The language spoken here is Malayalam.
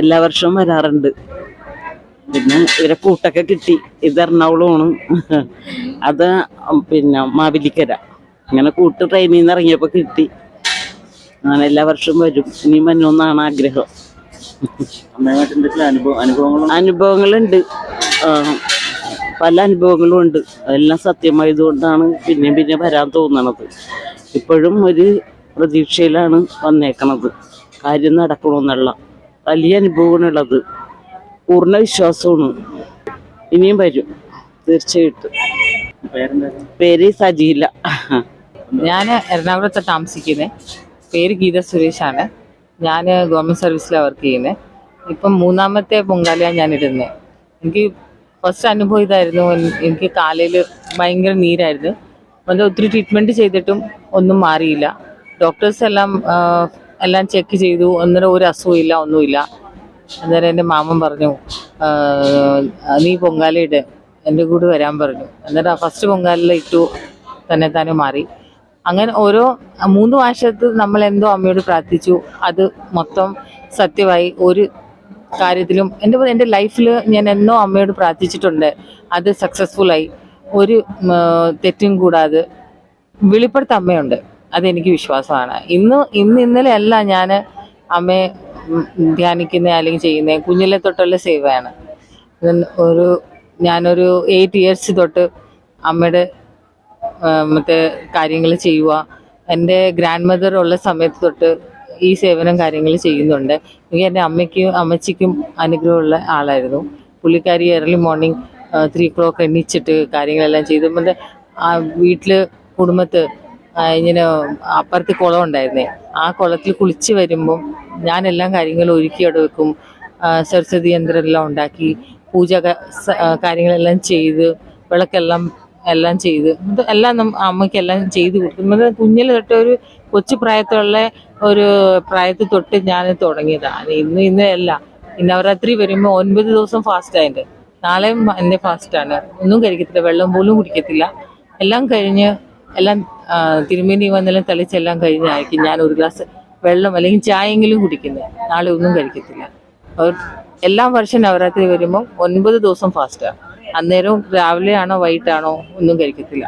എല്ലാ വർഷവും വരാറുണ്ട്. പിന്നെ ഇവരെ കൂട്ടൊക്കെ കിട്ടി. ഇത് എറണാകുളമാണ്. അത് പിന്നെ മാവിലിക്കര. ഇങ്ങനെ കൂട്ട് ട്രെയിനിൽ നിന്ന് ഇറങ്ങിയപ്പോൾ കിട്ടി. അങ്ങനെ എല്ലാ വർഷവും വരും. ഇനി മനോന്നാണ് ആഗ്രഹം. അനുഭവങ്ങളുണ്ട്. പല അനുഭവങ്ങളും ഉണ്ട്. അതെല്ലാം സത്യമായതുകൊണ്ടാണ് പിന്നെയും പിന്നെ വരാൻ തോന്നണത്. ഇപ്പോഴും ഒരു പ്രതീക്ഷയിലാണ് വന്നേക്കണത്. കാര്യം നടക്കണമെന്നുള്ള വലിയ അനുഭവമാണുള്ളത്. പൂർണ വിശ്വാസമാണ്. ഇനിയും വരും. തീർച്ചയായിട്ടും. പേര് സജിയില്ല ഞാൻ എറണാകുളത്ത് താമസിക്കുന്നത് പേര് ഗീത സുരേഷാണ്. ഞാൻ ഗവൺമെന്റ് സർവീസിലാണ് വർക്ക് ചെയ്യുന്നത് ഇപ്പം മൂന്നാമത്തെ പൊങ്കാലയാണ് ഞാൻ ഇടുന്നത് എനിക്ക് ഫസ്റ്റ് അനുഭവം ഇതായിരുന്നു. എനിക്ക് കാലയിൽ ഭയങ്കര നീരായിരുന്നു. അത് ഒത്തിരി ട്രീറ്റ്മെന്റ് ചെയ്തിട്ടും ഒന്നും മാറിയില്ല. ഡോക്ടേഴ്സ് എല്ലാം എല്ലാം ചെക്ക് ചെയ്തു. അന്നേരം ഒരു അസുഖമില്ല ഒന്നുമില്ല അന്നേരം എന്റെ മാമൻ പറഞ്ഞു ആ, നീ പൊങ്കാലയിട്ട് എന്റെ കൂടെ വരാൻ പറഞ്ഞു. അന്നേരം ഫസ്റ്റ് പൊങ്കാലിൽ ഇട്ടു തന്നെ തന്നെ മാറി. അങ്ങനെ ഓരോ മൂന്ന് വർഷത്ത് നമ്മൾ എന്തോ അമ്മയോട് പ്രാർത്ഥിച്ചു. അത് മൊത്തം സത്യമായി ഒരു കാര്യത്തിലും എന്റെ എന്റെ ലൈഫിൽ ഞാൻ എന്നോ അമ്മയോട് പ്രാർത്ഥിച്ചിട്ടുണ്ട്. അത് സക്സസ്ഫുള്ളായി ഒരു തെറ്റും കൂടാതെ വെളിപ്പെടുത്ത അമ്മയുണ്ട്. അതെനിക്ക് വിശ്വാസമാണ്. ഇന്ന് ഇന്ന് ഇന്നലെ അല്ല ഞാൻ അമ്മയെ ധ്യാനിക്കുന്ന അല്ലെങ്കിൽ ചെയ്യുന്ന. കുഞ്ഞിലെ തൊട്ടുള്ള സേവയാണ്. ഒരു ഞാനൊരു എയ്റ്റ് ഇയേഴ്സ് തൊട്ട് അമ്മയുടെ മറ്റേ കാര്യങ്ങൾ ചെയ്യുക എന്റെ ഗ്രാൻഡ് മദർ ഉള്ള സമയത്ത് തൊട്ട് ഈ സേവനം കാര്യങ്ങൾ ചെയ്യുന്നുണ്ട്. എനിക്ക് എന്റെ അമ്മയ്ക്കും അമ്മച്ചിക്കും അനുഗ്രഹമുള്ള ആളായിരുന്നു. പുള്ളിക്കാരി ഏർലി മോർണിംഗ് ത്രീ ക്ലോക്ക് എണ്ണിച്ചിട്ട് കാര്യങ്ങളെല്ലാം ചെയ്തു. മറ്റേ ആ വീട്ടിൽ കുടുംബത്ത് ഇങ്ങനെ അപ്പുറത്ത് കുളം ഉണ്ടായിരുന്നേ. ആ കുളത്തിൽ കുളിച്ച് വരുമ്പം ഞാൻ എല്ലാ കാര്യങ്ങളും ഒരുക്കി അവിടെ വെക്കും. സരസ്വതി യന്ത്രം എല്ലാം ഉണ്ടാക്കി പൂജ കാര്യങ്ങളെല്ലാം ചെയ്ത് വിളക്കെല്ലാം എല്ലാം ചെയ്ത്. എല്ലാം അമ്മയ്ക്ക് എല്ലാം ചെയ്ത് കൊടുക്കും കുഞ്ഞിൽ തൊട്ട് ഒരു കൊച്ചു പ്രായത്തിലുള്ള ഒരു പ്രായത്തിൽ തൊട്ട് ഞാൻ തുടങ്ങിയതാണ് ഇന്ന് ഇന്ന് അല്ല. നവരാത്രി വരുമ്പോൾ ഒൻപത് ദിവസം ഫാസ്റ്റ് ആയിട്ട് നാളെയും എന്റെ ഫാസ്റ്റാണ് ഒന്നും കഴിക്കത്തില്ല. വെള്ളം പോലും കുടിക്കത്തില്ല. എല്ലാം കഴിഞ്ഞ് എല്ലാം തിരുമേനി വന്നെല്ലാം തെളിച്ചെല്ലാം കഴിഞ്ഞായിരിക്കും ഞാൻ ഒരു ഗ്ലാസ് വെള്ളം അല്ലെങ്കിൽ ചായയെങ്കിലും കുടിക്കുന്നത്. നാളെ ഒന്നും കഴിക്കത്തില്ല. അവർ എല്ലാ വർഷം നവരാത്രി വരുമ്പോൾ ഒൻപത് ദിവസം ഫാസ്റ്റാണ് അന്നേരവും രാവിലെയാണോ വൈകിട്ടാണോ ഒന്നും കഴിക്കത്തില്ല.